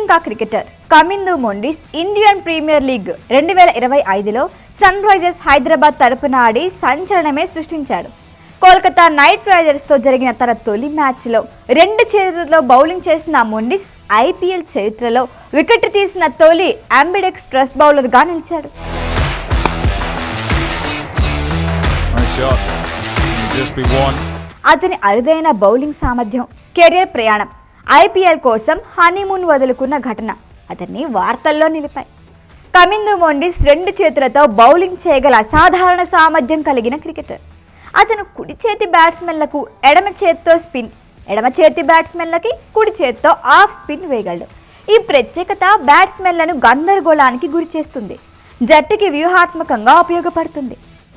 Sri Lanka cricketer Kamindu Mendis Indian Premier League రెండు వేల ఇరవై ఐదులో సన్ రైజర్స్ హైదరాబాద్ తరపున ఆడి సంచలనమే సృష్టించాడు. కోల్కతా నైట్ రైడర్స్తో జరిగిన తన తొలి మ్యాచ్లో రెండు చేతులతో బౌలింగ్ చేసిన మొండిస్ ఐపీఎల్ చరిత్రలో వికెట్ తీసిన తొలి అంబిడెక్స్ ట్రస్ బౌలర్గా నిలిచాడు. అతని అరుదైన బౌలింగ్ సామర్థ్యం కెరీర్ ప్రయాణం ఐపీఎల్ కోసం హనీమూన్ వదులుకున్న ఘటన. అతన్ని వార్తల్లో నిలిపాయి. కమిందు మొండిస్ రెండు చేతులతో బౌలింగ్ చేయగల అసాధారణ సామర్థ్యం కలిగిన క్రికెటర్. అతను కుడి చేతి బ్యాట్స్మెన్లకు ఎడమ చేత్తో స్పిన్ ఎడమ చేతి బ్యాట్స్మెన్లకి కుడి చేత్తో ఆఫ్ స్పిన్ వేయగలడు. ఈ ప్రత్యేకత బ్యాట్స్మెన్లను గందరగోళానికి గురిచేస్తుంది జట్టుకి వ్యూహాత్మకంగా ఉపయోగపడుతుంది.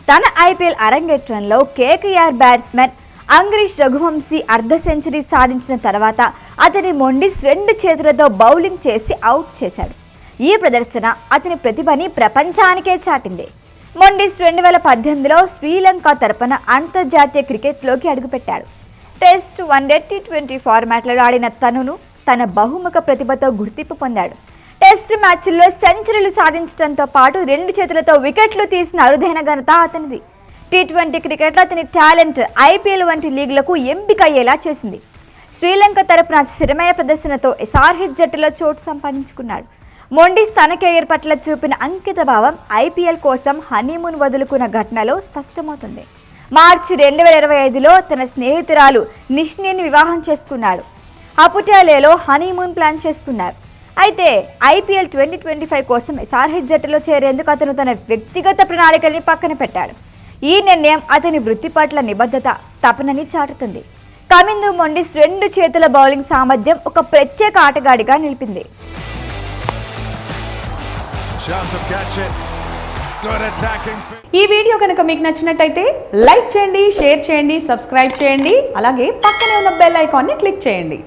తన ఐపీఎల్ అరంగేట్రంలో కేకేఆర్ బ్యాట్స్మెన్ అంగ్రీష్ రఘువంశీ అర్ధ సెంచరీ సాధించిన తర్వాత అతని మొండిస్ రెండు చేతులతో బౌలింగ్ చేసి అవుట్ చేశాడు. ఈ ప్రదర్శన అతని ప్రతిభని ప్రపంచానికే చాటింది. మొండిస్ రెండు వేల పద్దెనిమిదిలో శ్రీలంక తరపున అంతర్జాతీయ క్రికెట్లోకి అడుగుపెట్టాడు. Test one day T twenty ఫార్మాట్లలో ఆడిన తనును తన బహుముఖ ప్రతిభతో గుర్తింపు పొందాడు. టెస్ట్ మ్యాచ్ల్లో సెంచరీలు సాధించడంతో పాటు రెండు చేతులతో వికెట్లు తీసిన అరుదైన ఘనత అతనిది. టీ ట్వంటీ క్రికెట్లో అతని టాలెంట్ ఐపీఎల్ వంటి లీగ్లకు ఎంపిక అయ్యేలా చేసింది. శ్రీలంక తరపున స్థిరమైన ప్రదర్శనతో ఎస్ఆర్హెచ్ జట్టులో చోటు సంపాదించుకున్నాడు. మొండిస్ తన కెరీర్ పట్ల చూపిన అంకిత భావం ఐపీఎల్ కోసం హనీమూన్ వదులుకున్న ఘటనలో స్పష్టమవుతుంది. మార్చి రెండు వేల ఇరవై ఐదులో తన స్నేహితురాలు నిష్నిని వివాహం చేసుకున్నాడు. అపుటాలేలో హనీమూన్ ప్లాన్ చేసుకున్నారు. అయితే ఐపీఎల్ ట్వంటీ ట్వంటీ ఫైవ్ కోసం ఎస్ఆర్హెచ్ జట్టులో చేరేందుకు అతను తన వ్యక్తిగత ప్రణాళికల్ని పక్కన పెట్టాడు. ఈ నిర్ణయం అతని వృత్తి పట్ల నిబద్ధత తపనని చాటుతుంది. కమిందు మొండిస్ రెండు చేతుల బౌలింగ్ సామర్థ్యం ఒక ప్రత్యేక ఆటగాడిగా నిలిపింది. ఈ వీడియో కనుక మీకు నచ్చినట్టయితే లైక్ చేయండి షేర్ చేయండి సబ్స్క్రైబ్ చేయండి అలాగే పక్కనే ఉన్న బెల్ ఐకాన్ని క్లిక్ చేయండి.